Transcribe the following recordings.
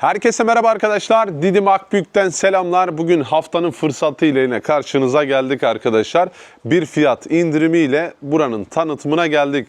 Herkese merhaba arkadaşlar. Didim Akbük'ten selamlar. Bugün haftanın fırsatı ile yine karşınıza geldik arkadaşlar. Bir fiyat indirimiyle buranın tanıtımına geldik.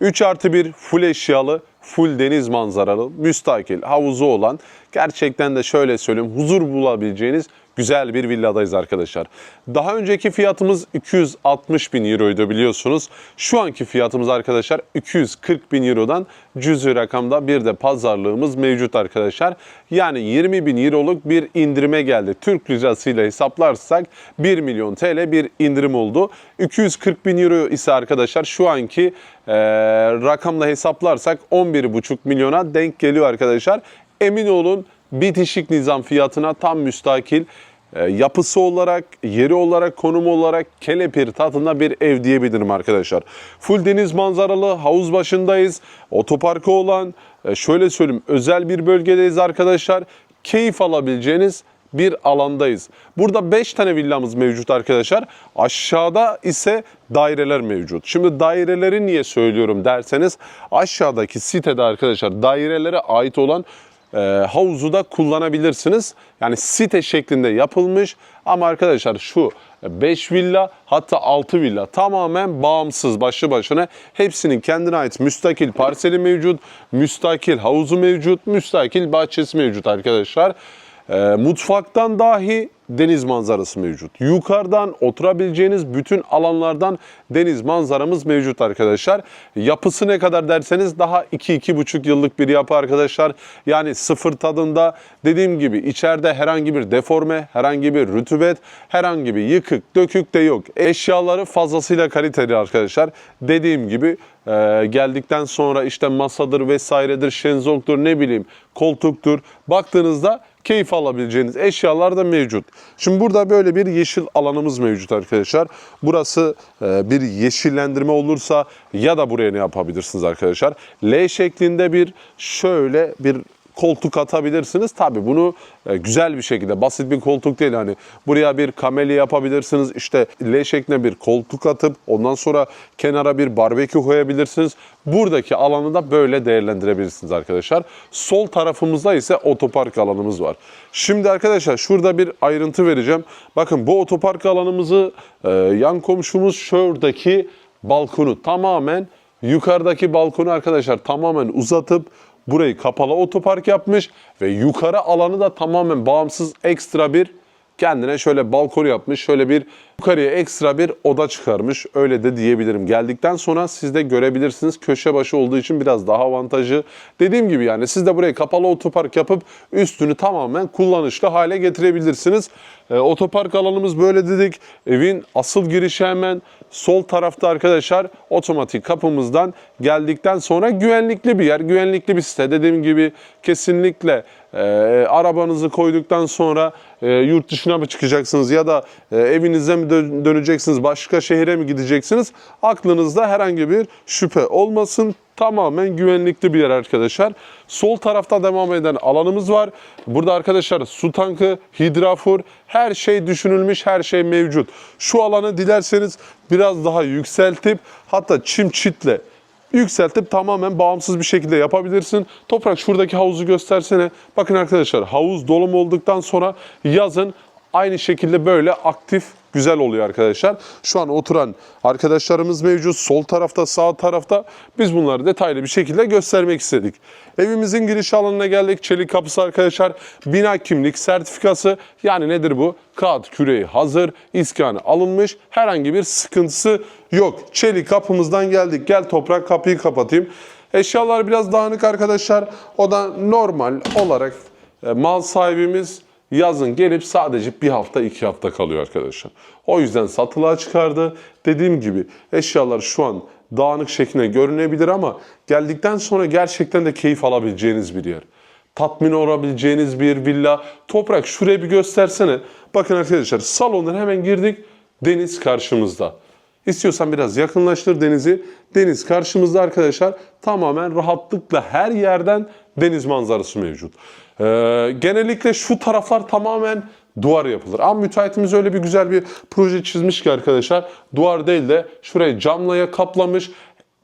3 artı 1 full eşyalı, full deniz manzaralı, müstakil, havuzu olan gerçekten de şöyle söyleyeyim huzur bulabileceğiniz güzel bir villadayız arkadaşlar. Daha önceki fiyatımız 260 bin euroydu biliyorsunuz. Şu anki fiyatımız arkadaşlar 240 bin eurodan cüzü rakamda bir de pazarlığımız mevcut arkadaşlar. Yani 20 bin euroluk bir indirime geldi. Türk lirasıyla hesaplarsak 1 milyon TL bir indirim oldu. 240 bin euro ise arkadaşlar şu anki e, rakamla hesaplarsak 11,5 milyona denk geliyor arkadaşlar. Emin olun bitişik nizam fiyatına tam müstakil e, yapısı olarak, yeri olarak, konumu olarak kelepir tadında bir ev diyebilirim arkadaşlar. Full deniz manzaralı, havuz başındayız. Otoparkı olan, e, şöyle söyleyeyim özel bir bölgedeyiz arkadaşlar. Keyif alabileceğiniz bir alandayız. Burada 5 tane villamız mevcut arkadaşlar. Aşağıda ise daireler mevcut. Şimdi daireleri niye söylüyorum derseniz aşağıdaki sitede arkadaşlar dairelere ait olan havuzu da kullanabilirsiniz. Yani site şeklinde yapılmış ama arkadaşlar şu 5 villa hatta 6 villa tamamen bağımsız başlı başına hepsinin kendine ait müstakil parseli mevcut, müstakil havuzu mevcut, müstakil bahçesi mevcut arkadaşlar. E, mutfaktan dahi deniz manzarası mevcut. Yukarıdan oturabileceğiniz bütün alanlardan deniz manzaramız mevcut arkadaşlar. Yapısı ne kadar derseniz daha 2-2,5 yıllık bir yapı arkadaşlar. Yani sıfır tadında dediğim gibi içeride herhangi bir deforme, herhangi bir rütubet, herhangi bir yıkık, dökük de yok. Eşyaları fazlasıyla kaliteli arkadaşlar. Dediğim gibi e, geldikten sonra işte masadır vesairedir, şenzongdur ne bileyim koltuktur. Baktığınızda keyif alabileceğiniz eşyalar da mevcut. Şimdi burada böyle bir yeşil alanımız mevcut arkadaşlar. Burası e, bir yeşillendirme olursa ya da buraya ne yapabilirsiniz arkadaşlar? L şeklinde bir şöyle bir koltuk atabilirsiniz. Tabi bunu e, güzel bir şekilde basit bir koltuk değil hani buraya bir kamelya yapabilirsiniz. İşte L şeklinde bir koltuk atıp ondan sonra kenara bir barbekü koyabilirsiniz. Buradaki alanı da böyle değerlendirebilirsiniz arkadaşlar. Sol tarafımızda ise otopark alanımız var. Şimdi arkadaşlar şurada bir ayrıntı vereceğim. Bakın bu otopark alanımızı e, yan komşumuz şuradaki balkonu tamamen yukarıdaki balkonu arkadaşlar tamamen uzatıp burayı kapalı otopark yapmış ve yukarı alanı da tamamen bağımsız ekstra bir kendine şöyle balkon yapmış. Şöyle bir yukarıya ekstra bir oda çıkarmış. Öyle de diyebilirim. Geldikten sonra siz de görebilirsiniz. Köşe başı olduğu için biraz daha avantajı. Dediğim gibi yani siz de burayı kapalı otopark yapıp üstünü tamamen kullanışlı hale getirebilirsiniz. E, otopark alanımız böyle dedik. Evin asıl girişi hemen sol tarafta arkadaşlar. Otomatik kapımızdan geldikten sonra güvenlikli bir yer. Güvenlikli bir site. Dediğim gibi kesinlikle e, arabanızı koyduktan sonra e, yurt dışına mı çıkacaksınız ya da e, evinize mi dö- döneceksiniz, başka şehire mi gideceksiniz? Aklınızda herhangi bir şüphe olmasın. Tamamen güvenlikli bir yer arkadaşlar. Sol tarafta devam eden alanımız var. Burada arkadaşlar su tankı, hidrafor, her şey düşünülmüş, her şey mevcut. Şu alanı dilerseniz biraz daha yükseltip hatta çim çitle yükseltip tamamen bağımsız bir şekilde yapabilirsin. Toprak şuradaki havuzu göstersene. Bakın arkadaşlar havuz dolum olduktan sonra yazın aynı şekilde böyle aktif güzel oluyor arkadaşlar. Şu an oturan arkadaşlarımız mevcut. Sol tarafta, sağ tarafta. Biz bunları detaylı bir şekilde göstermek istedik. Evimizin giriş alanına geldik. Çelik kapısı arkadaşlar. Bina kimlik sertifikası. Yani nedir bu? Kağıt küreği hazır. iskanı alınmış. Herhangi bir sıkıntısı yok. Çelik kapımızdan geldik. Gel toprak kapıyı kapatayım. Eşyalar biraz dağınık arkadaşlar. O da normal olarak e, mal sahibimiz yazın gelip sadece bir hafta iki hafta kalıyor arkadaşlar. O yüzden satılığa çıkardı. Dediğim gibi eşyalar şu an dağınık şeklinde görünebilir ama geldikten sonra gerçekten de keyif alabileceğiniz bir yer. Tatmin olabileceğiniz bir villa. Toprak şuraya bir göstersene. Bakın arkadaşlar salondan hemen girdik. Deniz karşımızda. İstiyorsan biraz yakınlaştır denizi. Deniz karşımızda arkadaşlar. Tamamen rahatlıkla her yerden deniz manzarası mevcut. Ee, genellikle şu taraflar tamamen duvar yapılır. Ama müteahhitimiz öyle bir güzel bir proje çizmiş ki arkadaşlar. Duvar değil de şurayı camlaya kaplamış.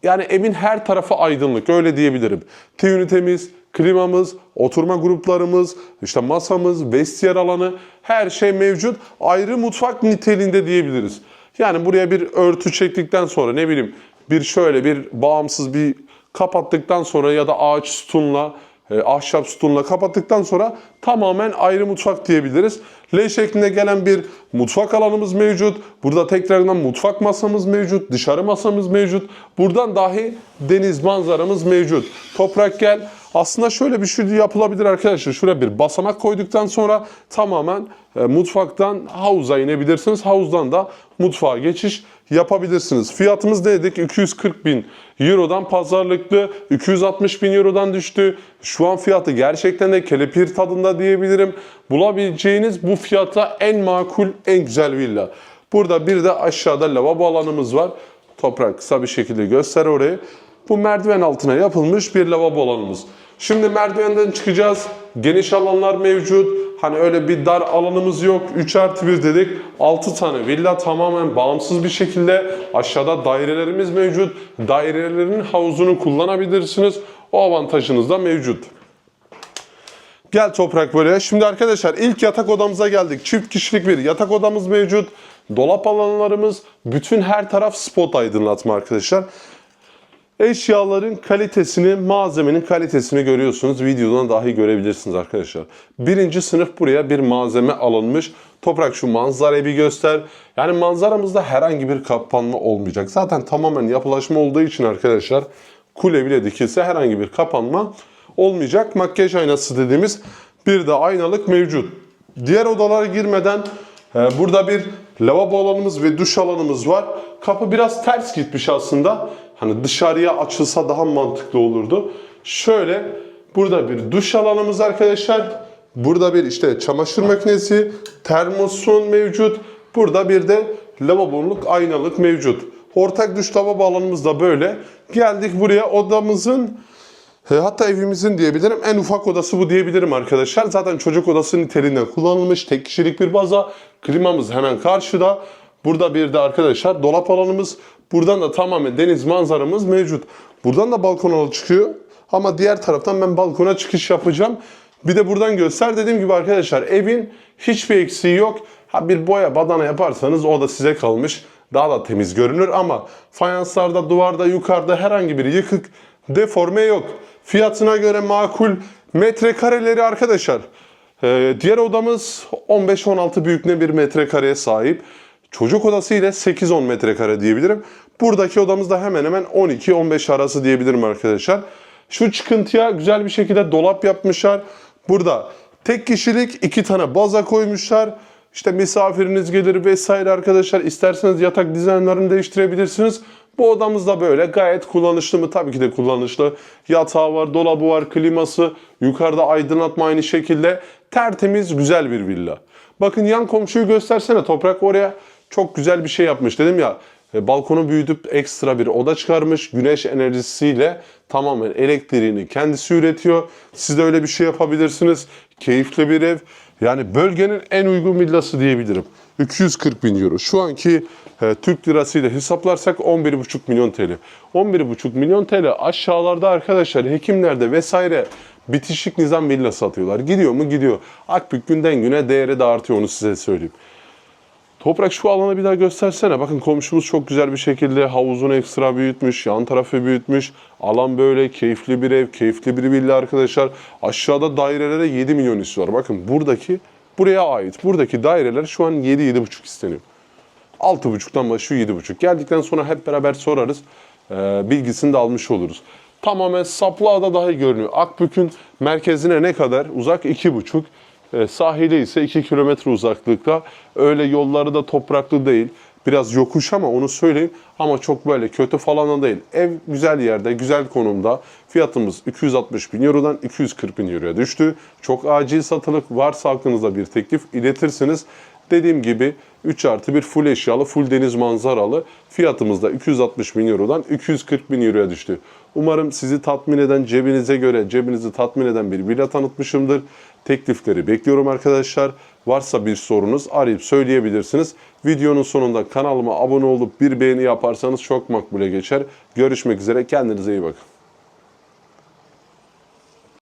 Yani evin her tarafı aydınlık öyle diyebilirim. Tüyünü temiz, klimamız, oturma gruplarımız, işte masamız, vestiyer alanı her şey mevcut. Ayrı mutfak niteliğinde diyebiliriz. Yani buraya bir örtü çektikten sonra ne bileyim bir şöyle bir bağımsız bir kapattıktan sonra ya da ağaç sütunla e, ahşap sütunla kapattıktan sonra tamamen ayrı mutfak diyebiliriz. L şeklinde gelen bir mutfak alanımız mevcut. Burada tekrardan mutfak masamız mevcut. Dışarı masamız mevcut. Buradan dahi deniz manzaramız mevcut. Toprak gel. Aslında şöyle bir şey yapılabilir arkadaşlar. Şuraya bir basamak koyduktan sonra tamamen e, mutfaktan havuza inebilirsiniz. Havuzdan da mutfağa geçiş yapabilirsiniz. Fiyatımız ne dedik? 240 bin Euro'dan pazarlıklı, 260 bin Euro'dan düştü. Şu an fiyatı gerçekten de kelepir tadında diyebilirim. Bulabileceğiniz bu fiyata en makul, en güzel villa. Burada bir de aşağıda lavabo alanımız var. Toprak kısa bir şekilde göster orayı. Bu merdiven altına yapılmış bir lavabo alanımız. Şimdi merdivenden çıkacağız. Geniş alanlar mevcut. Hani öyle bir dar alanımız yok. 3 artı 1 dedik. 6 tane villa tamamen bağımsız bir şekilde. Aşağıda dairelerimiz mevcut. Dairelerin havuzunu kullanabilirsiniz. O avantajınız da mevcut. Gel toprak böyle. Şimdi arkadaşlar ilk yatak odamıza geldik. Çift kişilik bir yatak odamız mevcut. Dolap alanlarımız, bütün her taraf spot aydınlatma arkadaşlar. Eşyaların kalitesini, malzemenin kalitesini görüyorsunuz. Videodan dahi görebilirsiniz arkadaşlar. Birinci sınıf buraya bir malzeme alınmış. Toprak şu manzarayı bir göster. Yani manzaramızda herhangi bir kapanma olmayacak. Zaten tamamen yapılaşma olduğu için arkadaşlar kule bile dikilse herhangi bir kapanma olmayacak. Makyaj aynası dediğimiz bir de aynalık mevcut. Diğer odalara girmeden e, burada bir lavabo alanımız ve duş alanımız var. Kapı biraz ters gitmiş aslında. Hani dışarıya açılsa daha mantıklı olurdu. Şöyle burada bir duş alanımız arkadaşlar. Burada bir işte çamaşır makinesi, termosun mevcut. Burada bir de lavabonluk aynalık mevcut. Ortak duş lavabo alanımız da böyle. Geldik buraya odamızın Hatta evimizin diyebilirim en ufak odası bu diyebilirim arkadaşlar. Zaten çocuk odası niteliğinde kullanılmış. Tek kişilik bir baza. Klimamız hemen karşıda. Burada bir de arkadaşlar dolap alanımız. Buradan da tamamen deniz manzaramız mevcut. Buradan da balkona çıkıyor. Ama diğer taraftan ben balkona çıkış yapacağım. Bir de buradan göster. Dediğim gibi arkadaşlar evin hiçbir eksiği yok. Ha bir boya badana yaparsanız o da size kalmış. Daha da temiz görünür ama fayanslarda, duvarda, yukarıda herhangi bir yıkık, deforme yok. Fiyatına göre makul metrekareleri arkadaşlar. Ee, diğer odamız 15-16 büyüklüğünde bir metrekareye sahip. Çocuk odası ile 8-10 metrekare diyebilirim. Buradaki odamız da hemen hemen 12-15 arası diyebilirim arkadaşlar. Şu çıkıntıya güzel bir şekilde dolap yapmışlar. Burada tek kişilik iki tane baza koymuşlar. İşte misafiriniz gelir vesaire arkadaşlar. İsterseniz yatak dizaynlarını değiştirebilirsiniz. Bu odamız da böyle gayet kullanışlı mı? Tabii ki de kullanışlı. Yatağı var, dolabı var, kliması. Yukarıda aydınlatma aynı şekilde. Tertemiz, güzel bir villa. Bakın yan komşuyu göstersene Toprak oraya çok güzel bir şey yapmış dedim ya. e, Balkonu büyütüp ekstra bir oda çıkarmış. Güneş enerjisiyle tamamen elektriğini kendisi üretiyor. Siz de öyle bir şey yapabilirsiniz. Keyifli bir ev. Yani bölgenin en uygun villası diyebilirim. 240 bin euro. Şu anki e, Türk lirasıyla hesaplarsak 11,5 milyon TL. 11,5 milyon TL aşağılarda arkadaşlar hekimlerde vesaire bitişik nizam villa satıyorlar. Gidiyor mu? Gidiyor. Akbük günden güne değeri de artıyor onu size söyleyeyim. Toprak şu alanı bir daha göstersene. Bakın komşumuz çok güzel bir şekilde havuzunu ekstra büyütmüş, yan tarafı büyütmüş. Alan böyle keyifli bir ev, keyifli bir villa arkadaşlar. Aşağıda dairelere 7 milyon istiyorlar. Bakın buradaki buraya ait. Buradaki daireler şu an 7-7,5 isteniyor. 6,5'tan başlıyor 7,5. Geldikten sonra hep beraber sorarız. Ee, bilgisini de almış oluruz. Tamamen Saplıada dahi görünüyor. Akbük'ün merkezine ne kadar? Uzak 2,5. E, sahile ise 2 kilometre uzaklıkta. Öyle yolları da topraklı değil. Biraz yokuş ama onu söyleyeyim. Ama çok böyle kötü falan da değil. Ev güzel yerde, güzel konumda. Fiyatımız 260 bin Euro'dan 240 bin Euro'ya düştü. Çok acil satılık varsa aklınızda bir teklif iletirsiniz. Dediğim gibi 3 artı 1 full eşyalı, full deniz manzaralı. Fiyatımız da 260 bin Euro'dan 240 bin Euro'ya düştü. Umarım sizi tatmin eden, cebinize göre cebinizi tatmin eden bir villa tanıtmışımdır. Teklifleri bekliyorum arkadaşlar. Varsa bir sorunuz arayıp söyleyebilirsiniz. Videonun sonunda kanalıma abone olup bir beğeni yaparsanız çok makbule geçer. Görüşmek üzere. Kendinize iyi bakın.